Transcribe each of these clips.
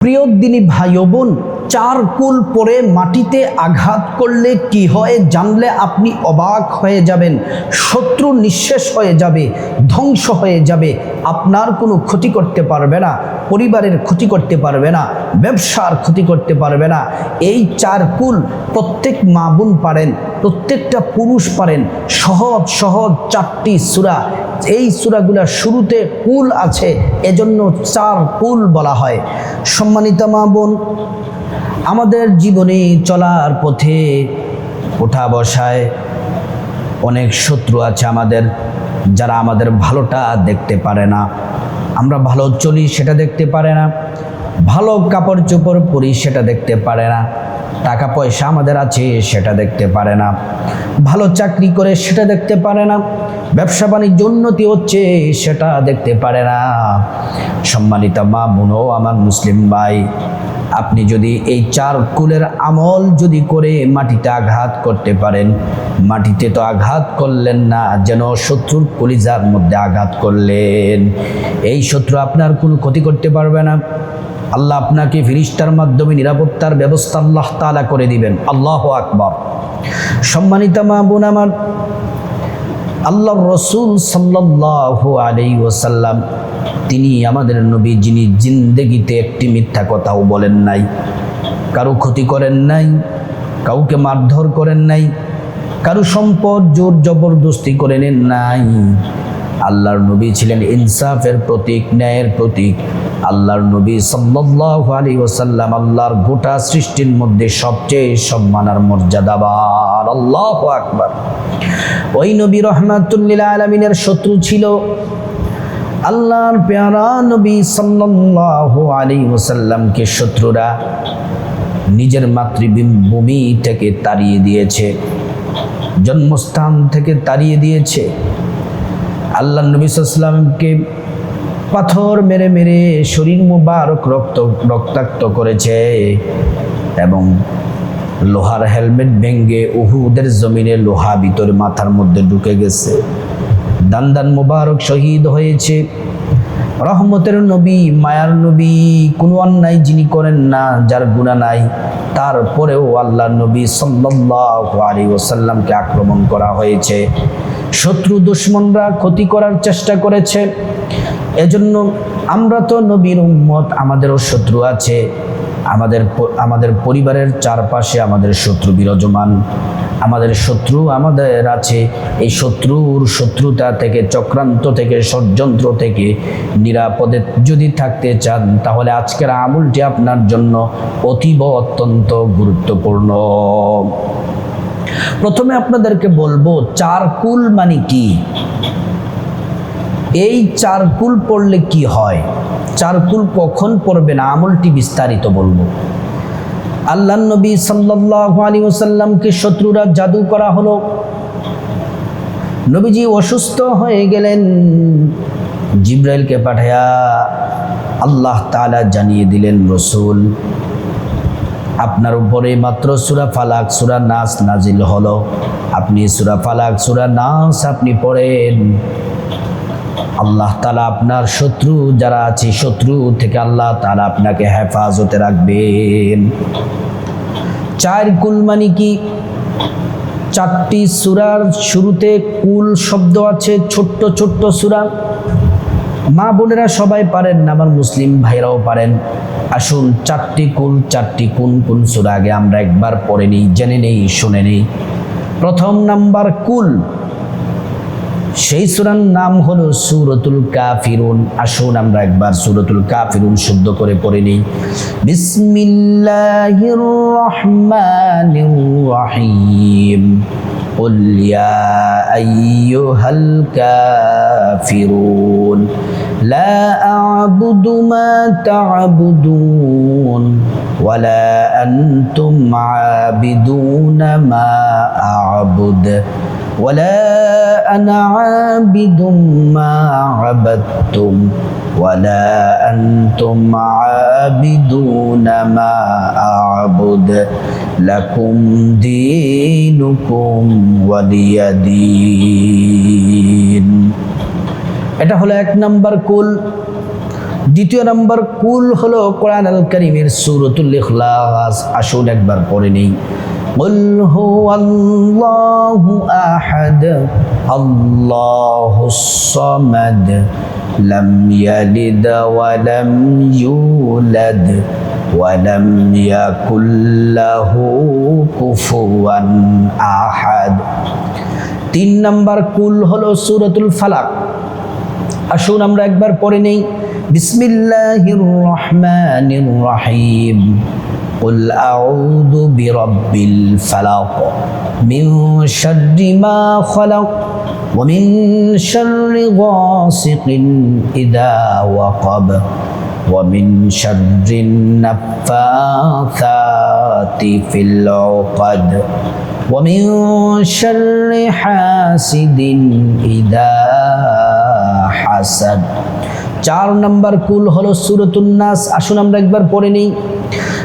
প্রিয় দিনী ভাই বোন চার কুল পরে মাটিতে আঘাত করলে কি হয় জানলে আপনি অবাক হয়ে যাবেন, শত্রু নিঃশেষ হয়ে যাবে, ধ্বংস হয়ে যাবে, আপনার কোনো ক্ষতি করতে পারবে না, পরিবারের ক্ষতি করতে পারবে না, ব্যবসার ক্ষতি করতে পারবে না। এই চার কুল প্রত্যেক মা বোন পারেন, প্রত্যেকটা পুরুষ পারেন, সহজ সহজ চারটি সুরা। এই সুরাগুলার শুরুতে কুল আছে, এজন্য চার কুল বলা হয়। সম্মানিতা মা বোন আমাদের জীবনে চলার পথে ওঠা বসায় অনেক শত্রু আছে আমাদের, যারা আমাদের ভালোটা দেখতে পারে না। আমরা ভালো চলি সেটা দেখতে পারে না, ভালো কাপড় চোপড় পরি সেটা দেখতে পারে না, টাকা পয়সা আমাদের আছে সেটা দেখতে পারে না, ভালো চাকরি করে সেটা দেখতে পারে না, ব্যবসা বাণিজ্য উন্নতি হচ্ছে সেটা দেখতে পারে না। সম্মানিতা মা বোনও, আমার মুসলিম ভাই আপনি যদি এই চার কুলের আমল যদি করে মাটিতে আঘাত করতে পারেন, মাটিতে তো আঘাত করলেন না, যেন শত্রুর কলিজার মধ্যে আঘাত করলেন। এই শত্রু আপনার কোনো ক্ষতি করতে পারবে না। আল্লাহ আপনাকে ফিরিস্তার মাধ্যমে নিরাপত্তার ব্যবস্থা আল্লাহ তালা করে দিবেন। আল্লাহ আকবর। সম্মানিতা মা বোন আমার আল্লাহ রসুল সাল্লাহ আলাই ওসাল্লাম তিনি আমাদের নবী যিনি জিন্দেগিতে একটি মিথ্যা কথাও বলেন নাই। কারও ক্ষতি করেন নাই, কাউকে মারধর করেন নাই, কারও সম্পদ জোর জবরদস্তি করে নেন নাই। আল্লাহর নবী ছিলেন ইনসাফের প্রতীক, ন্যায়ের প্রতীক। আল্লাহর নবী সাল্লাহ আলী ওসাল্লাম আল্লাহর গোটা সৃষ্টির মধ্যে সবচেয়ে সম্মান আর মর্যাদাবার আল্লাহ আকবার। ওই নবী রহমাতুল্লিল আলমিনের শত্রু ছিল আল্লাহর পেয়ারা নবী সাল্লাল্লাহু আলী ওসাল্লামকে শত্রুরা নিজের মাতৃভূমি থেকে তাড়িয়ে দিয়েছে, জন্মস্থান থেকে তাড়িয়ে দিয়েছে। আল্লাহ নবী সাল্লামকে পাথর মেরে মেরে শরীর মুবারক রক্ত, রক্তাক্ত করেছে এবং লোহার হেলমেট ভেঙ্গে উহুদের জমিনে লোহা ভিতরে মাথার মধ্যে ঢুকে গেছে। দান দান মুবারক শহীদ হয়েছে। রহমতের নবী, মায়ার নবী, কোনো অন্যায় যিনি করেন না, যার গুণা নাই। তারপরেও আল্লাহ নবী সাল্লাহ আলী ওসাল্লামকে আক্রমণ করা হয়েছে। শত্রু দুশ্মনরা ক্ষতি করার চেষ্টা করেছে। এজন্য আমরা তো নবীর উম্মত, আমাদেরও শত্রু আছে। আমাদের আমাদের পরিবারের চারপাশে আমাদের শত্রু বিরাজমান। আমাদের শত্রু আমাদের আছে। এই শত্রুর শত্রুতা থেকে, চক্রান্ত থেকে, ষড়যন্ত্র থেকে নিরাপদে যদি থাকতে চান, তাহলে আজকের আমুলটি আপনার জন্য অতীব অত্যন্ত গুরুত্বপূর্ণ। প্রথমে আপনাদেরকে বলব, চারকুল মানে কি? এই চার কুল পড়লে কি হয়? চার কুল কখন পড়বে না আমলটি বিস্তারিত বলব। আল্লাহ নবী সাল্লাহ আলী ওসাল্লামকে শত্রুরা জাদু করা হলো। নবীজি অসুস্থ হয়ে গেলেন। জিব্রাইলকে পাঠায়া আল্লাহ তালা জানিয়ে দিলেন, রসুল, আপনার উপরে মাত্র সুরা ফালাক, সুরা নাস নাজিল হলো। আপনি সুরা ফালাক, সুরা নাস আপনি পড়েন। আল্লাহ তালা আপনার শত্রু যারা আছে, শত্রু থেকে আল্লাহ তালা আপনাকে হেফাজতে রাখবেন। চার কুল মানে কি? চারটি সুরার শুরুতে কুল শব্দ আছে, ছোট্ট ছোট্ট সুরা। মা বোনেরা সবাই পারেন না, আমার মুসলিম ভাইরাও পারেন। আসুন, চারটি কুল, চারটি কোন কোন সুরা আগে আমরা একবার পড়ে নিই, জেনে নেই, শুনে নেই। প্রথম নাম্বার কুল। সেই সুরার নাম হলো সুরতুল কাফিরুন আসুন আমরা একবার সুরতুল কাফিরুন শুদ্ধ করে পড়ে নিই বিসমিল্লাহির রহমানির রহিম قل يا أيها الكافرون لا أعبد ما تعبدون ولا أنتم عابدون ما أعبد ولا أنا عابد ما عبدتم ولا أنتم عابدون ما أعبد لكم دينكم ولي دين এটা হলো এক নাম্বার কুল দ্বিতীয় নম্বর কুল হলো কোরআন আল করিমের সুরতুল ইখলাস আসুন একবার পড়ে নেই قل هو الله أحد الله الصمد لم يلد ولم يولد ولم يكن له كفوا أحد তিন নম্বর কুল হলো সুরতুল ফালাক আসুন আমরা একবার পড়ে নেই বিসমিল্লাহির রহমানির রহিম قل أعوذ برب الفلق من شر ما خلق ومن شر غاسق إذا وقب ومن شر النفاثات في العقد ومن شر حاسد إذا حسد চার নম্বর কুল হলো সুরতুন নাস আসুন আমরা একবার পড়ে নিই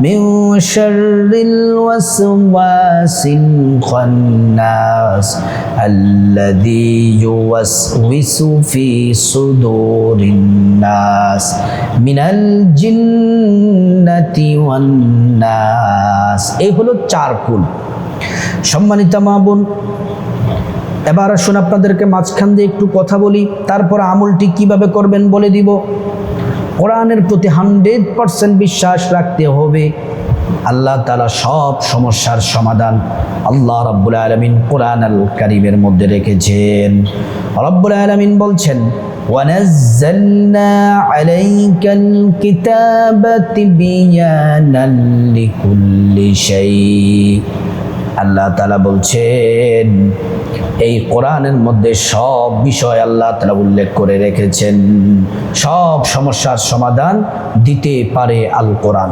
من شر الوسواس الخناس الذي يوسوس في صدور الناس من الجنة والناس এই হলো চার কুল সম্মানিত মা বোন এবার আসুন আপনাদেরকে মাঝখান দিয়ে একটু কথা বলি তারপর আমলটি কিভাবে করবেন বলে দিব কোরআনের প্রতি হান্ড্রেড পারসেন্ট বিশ্বাস রাখতে হবে আল্লাহ তালা সব সমস্যার সমাধান আল্লাহ রব্বুল আলমিন কোরআন আল কারিমের মধ্যে রেখেছেন রব্বুল আলমিন বলছেন ونزلنا عليك الكتاب تبيانا لكل شيء আল্লাহ তালা বলছেন, এই কোরআনের মধ্যে সব বিষয় আল্লাহ তালা উল্লেখ করে রেখেছেন। সব সমস্যার সমাধান দিতে পারে আল কোরআন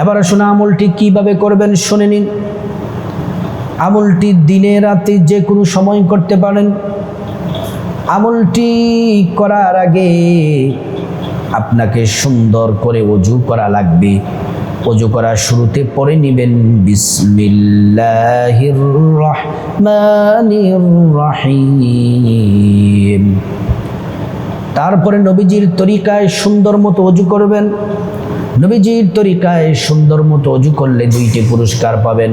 এবার শোনা আমলটি কীভাবে করবেন শুনে নিন। আমলটি দিনে রাতে যে কোনো সময় করতে পারেন। আমলটি করার আগে আপনাকে সুন্দর করে অজু করা লাগবে। অজু করার শুরুতে পরে নিবেন বিসমিল্লাহির তারপরে নবীজির তরিকায় সুন্দর মতো অজু করবেন। নবীজির তরিকায় সুন্দর মতো অজু করলে দুইটি পুরস্কার পাবেন।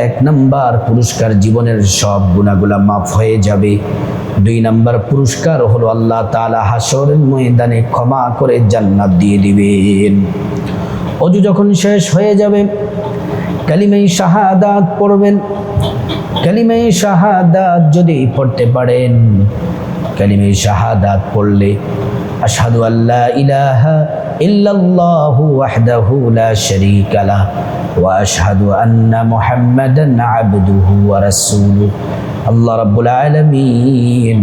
এক নাম্বার পুরস্কার জীবনের সব গুণাগুলা মাফ হয়ে যাবে। দুই নাম্বার পুরস্কার হলো আল্লাহ তালা হাসরের ময়দানে ক্ষমা করে জান্নাত দিয়ে দিবেন। অজু যখন শেষ হয়ে যাবে, কালিমাই শাহাদাত পড়বেন। কালিমাই শাহাদাত যদি পড়তে পারেন, কালিমাই শাহাদাত পড়লে আশহাদু আল্লাহ ইলাহা ইল্লাল্লাহু ওয়াহদাহু লা শারীকা লাহ ওয়া আশহাদু আন্না মুহাম্মাদান আবদুহু ওয়া রাসূলুহু। আল্লাহ রাব্বুল আলামিন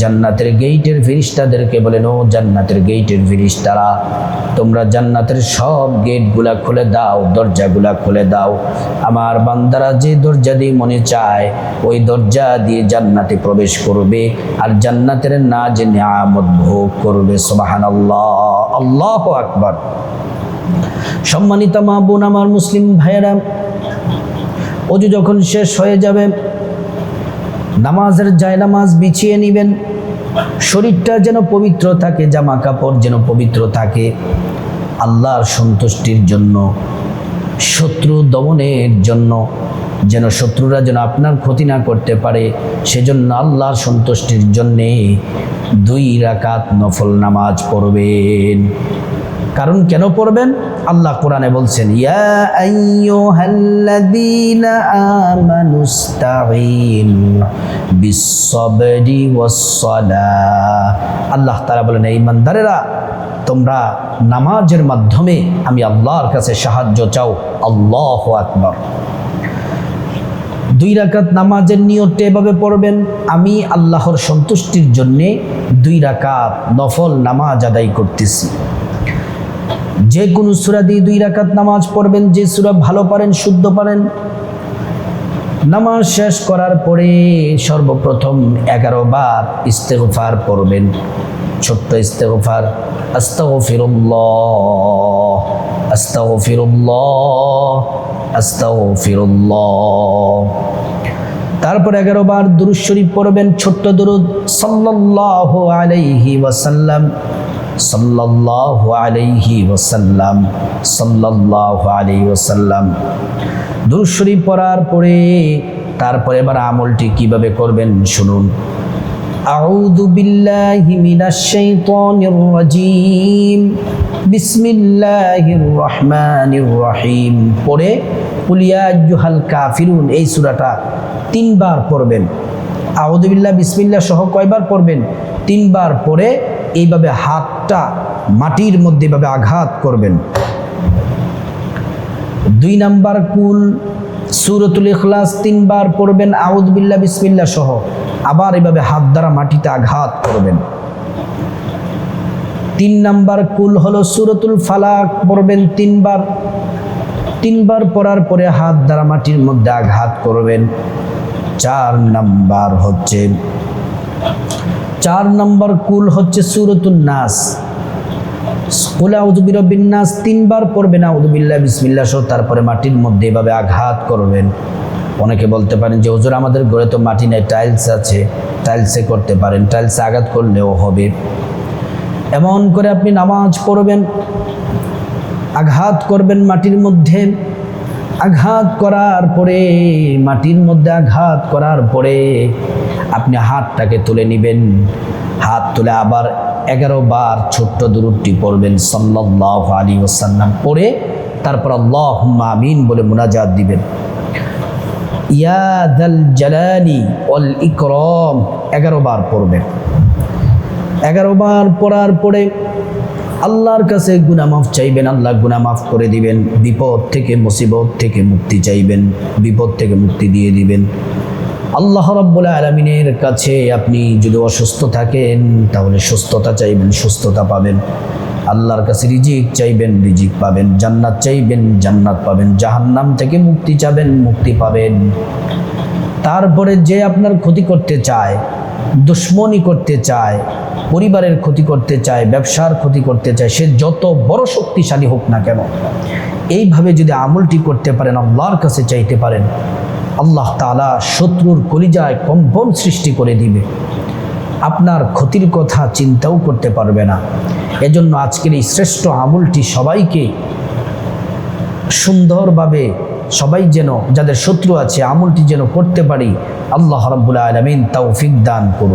জান্নাতের গেইটের ফিরিস্তাদেরকে বলেন, ও জান্নাতের গেইটের ফিরিস্তারা, তোমরা জান্নাতের সব গেটগুলা খুলে দাও, দরজাগুলা খুলে দাও। আমার বান্দারা যে দরজা দিয়ে মনে চায়, ওই দরজা দিয়ে জান্নাতে প্রবেশ করবে আর জান্নাতের না যে নিয়ামত ভোগ করবে। সোবাহান আল্লাহ আকবর। সম্মানিত মা বোন, আমার মুসলিম ভাইয়েরা, অজু যখন শেষ হয়ে যাবে নামাজের জায়নামাজ বিছিয়ে নেবেন। শরীরটা যেন পবিত্র থাকে, জামা কাপড় যেন পবিত্র থাকে। আল্লাহর সন্তুষ্টির জন্য, শত্রু দমনের জন্য, যেন শত্রুরা যেন আপনার ক্ষতি না করতে পারে, সেজন্য আল্লাহর সন্তুষ্টির জন্যে দুই রাকাত নফল নামাজ পড়বেন। কারণ কেন পড়বেন? আল্লাহ কোরআনে বলছেন আল্লাহ তারা বলেন এই ইমানদারেরা তোমরা নামাজের মাধ্যমে আমি আল্লাহর কাছে সাহায্য চাও। আল্লাহ আকবার। দুই রাকাত নামাজের নিয়তটা এভাবে পড়বেন, আমি আল্লাহর সন্তুষ্টির জন্যে দুই রাকাত নফল নামাজ আদায় করতেছি। যে কোনো সুরা দিয়ে দুই রাকাত নামাজ পড়বেন, যে সুরা ভালো পারেন, শুদ্ধ পারেন। নামাজ শেষ করার পরে সর্বপ্রথম এগারো বার ইস্তেগফার পড়বেন। ছোট্ট ইস্তেগফার, আস্তাগফিরুল্লাহ আস্তাগফিরুল্লাহ আস্তাগফিরুল্লাহ। তারপর এগারো বার দুরুদ শরীফ পড়বেন, ছোট্ট দুরুদ, সাল্লাল্লাহু আলাইহি ওয়াসাল্লাম। সাল্লাল্লাহু আলাইহি ওয়াসাল্লাম সাল্লাল্লাহু আলাইহি ওয়াসাল্লাম দুরুদ শরীফ পড়ার পরে তারপরে এবার আমলটি কিভাবে করবেন শুনুন أعوذ بالله من الشيطان الرجيم بسم الله الرحمن الرحيم পড়ে কুলিয়া জুহাল কাফিরুন এই সূরাটা তিনবার পড়বেন আউদুবিল্লাহ বিসমিল্লাহ সহ কয়বার পড়বেন তিনবার পড়ে এইভাবে হাতটা মাটির মধ্যে এভাবে আঘাত করবেন। দুই নাম্বার কুল সুরতুল ইখলাস তিনবার পড়বেন আউদবিল্লা বিসমিল্লা সহ। আবার এভাবে হাত দ্বারা মাটিতে আঘাত করবেন। তিন নাম্বার কুল হলো সুরতুল ফালাক, পড়বেন তিনবার। তিনবার পড়ার পরে হাত দ্বারা মাটির মধ্যে আঘাত করবেন। চার নাম্বার হচ্ছে চার নম্বর কুল হচ্ছে সুরতুল নাস। কুলা উজবিরবিন নাস, তিনবার পড়বেন আউদুবিল্লাহ বিসমিল্লাহ সহ তারপরে মাটির মধ্যে এভাবে আঘাত করবেন। অনেকে বলতে পারেন যে, হুজুর, আমাদের ঘরে তো মাটি নেই, টাইলস আছে, টাইলসে করতে পারেন, টাইলসে আঘাত করলেও হবে। এমন করে আপনি নামাজ পড়বেন, আঘাত করবেন মাটির মধ্যে। আঘাত করার পরে, মাটির মধ্যে আঘাত করার পরে আপনি হাতটাকে তুলে নেবেন। হাত তুলে আবার এগারো বার ছোট্ট দূরটি পড়বেন সাল্লাহ আলী ওসাল্লাম পড়ে তারপর আল্লাহ আমিন বলে মোনাজাত দিবেন। ইয়াদাল জালালি অল ইকরম। এগারো বার পড়বেন। এগারো বার পড়ার পরে আল্লাহর কাছে গুনামাফ চাইবেন, আল্লাহ গুনামাফ করে দিবেন। বিপদ থেকে, মুসিবত থেকে মুক্তি চাইবেন। বিপদ থেকে মুক্তি দিয়ে দিবেন। আল্লাহ রব্বুল আলমিনের কাছে আপনি যদি অসুস্থ থাকেন, তাহলে সুস্থতা চাইবেন, সুস্থতা পাবেন। আল্লাহর কাছে রিজিক চাইবেন, রিজিক পাবেন। জান্নাত চাইবেন, জান্নাত পাবেন। জাহান্নাম থেকে মুক্তি চাবেন, মুক্তি পাবেন। তারপরে যে আপনার ক্ষতি করতে চায়, দুশ্মনী করতে চায়, পরিবারের ক্ষতি করতে চায়, ব্যবসার ক্ষতি করতে চায়, সে যত বড় শক্তিশালী হোক না কেন, এইভাবে যদি আমলটি করতে পারেন, আল্লাহর কাছে চাইতে পারেন আল্লাহ তালা শত্রুর কলিজায় কম্পন সৃষ্টি করে দিবে। আপনার ক্ষতির কথা চিন্তাও করতে পারবে না। এজন্য আজকের এই শ্রেষ্ঠ আমলটি সবাইকে সুন্দরভাবে সবাই যেন, যাদের শত্রু আছে, আমলটি যেন করতে পারি, আল্লাহ রব্বুল আলমিন তৌফিক দান করুন।